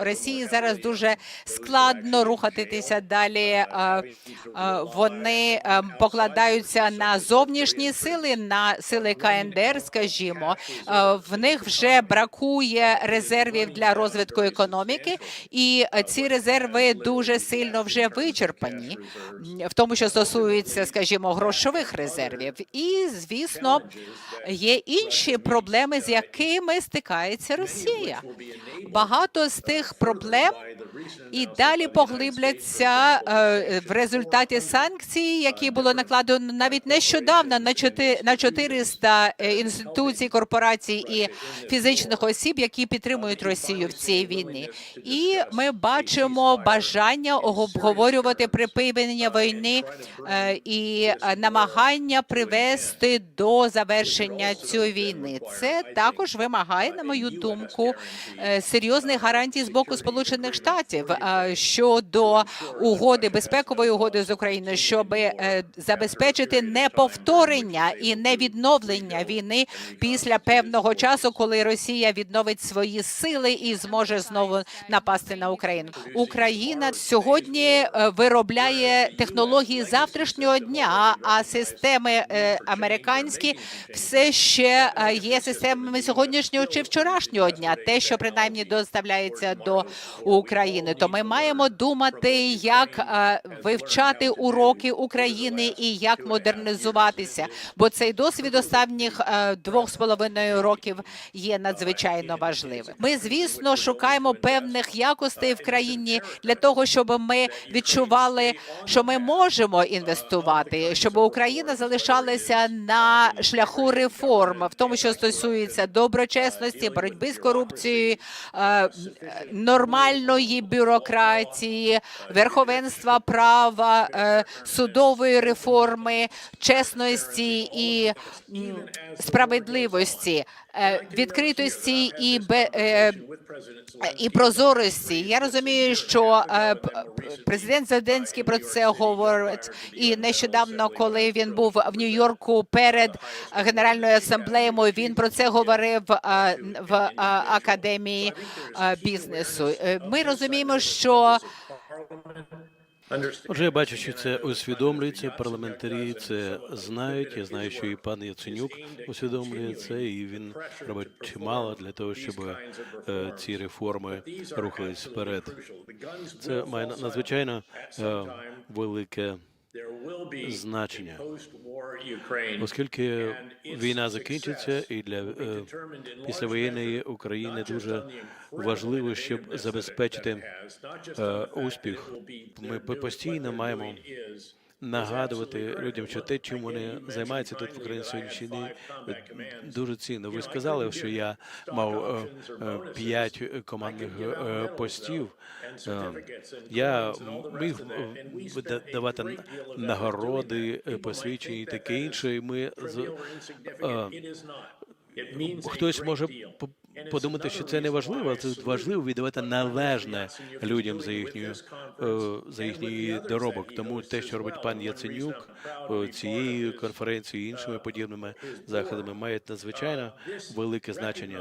Росії зараз дуже складно рухатися далі. Е, е, Вони е, покладаються на зовнішні сили, на сили КНДР, скажімо. В них вже бракує резервів для розвитку економіки, і ці резерви дуже сильно вже вичерпані, в тому, що стосується, скажімо, грошових резервів. І, звісно, є інші проблеми, з якими стикається Росія. Багато з тих проблем і далі поглибляться е, в результаті санкцій, які було накладено навіть нещодавно на чотири на 400 е, інституцій, корпорацій і фізичних осіб, які підтримують Росію в цій війні. І ми бачимо бажання обговорювати припинення війни е, і е, намагання привести до завершення цієї війни. Це також вимагає, на мою думку, е, серйозних гарантій з боку Сполучених Штатів е, щодо угоди безпекової угоди з Україною, щоб е, забезпечити неповторення і невідновлення війни після певного часу, коли Росія відновить свої сили і зможе знову напасти на Україну. Україна сьогодні е, виробляє технології завтрашнього дня, а системи американські все ще є системами сьогоднішнього чи вчорашнього дня, те, що принаймні доставляється до України. То ми маємо думати, як е, вивчати уроки України і як модернізуватися, бо цей досвід останніх е, двох з половиною років є надзвичайно важливим. Ми, звісно, шукаємо певних якостей в країні для того, щоб ми відчували, що ми можемо інвестувати, щоб Україна залишалася на шляху реформ, в тому, що стосується доброчесності, боротьби з корупцією, е, нормальної бюрократії, верховенства права, е, судової реформи, чесності і справедливості, відкритості і бе- е, і прозорості. Я розумію, що е, президент Зеленський про це говорить. І нещодавно, коли він був в Нью-Йорку перед Генеральною асамблеєю, він про це говорив е, в е, академії е, бізнесу. Е, Ми розуміємо, що Отже, я бачу, що це усвідомлюється. Парламентарі це знають. Я знаю, що і пан Яценюк усвідомлює це, і він робить чимало для того, щоб е, ці реформи рухались вперед. Це має надзвичайно е, велике значення, оскільки війна закінчиться, і для е, післявоєнної України дуже важливо, щоб забезпечити е, успіх. Ми по- постійно маємо нагадувати людям, що те, чим вони займаються тут в Україні дуже цінно. Ви сказали, що я мав е, е, п'ять командних е, постів. Я міг давати нагороди, посвідчення і таке інше. І ми хтось може подумати, що це не важливо, це важливо віддавати належне людям за їхню е, за їхній доробок. Тому те, що робить пан Яценюк е, цією конференцією іншими подібними заходами, має надзвичайно велике значення.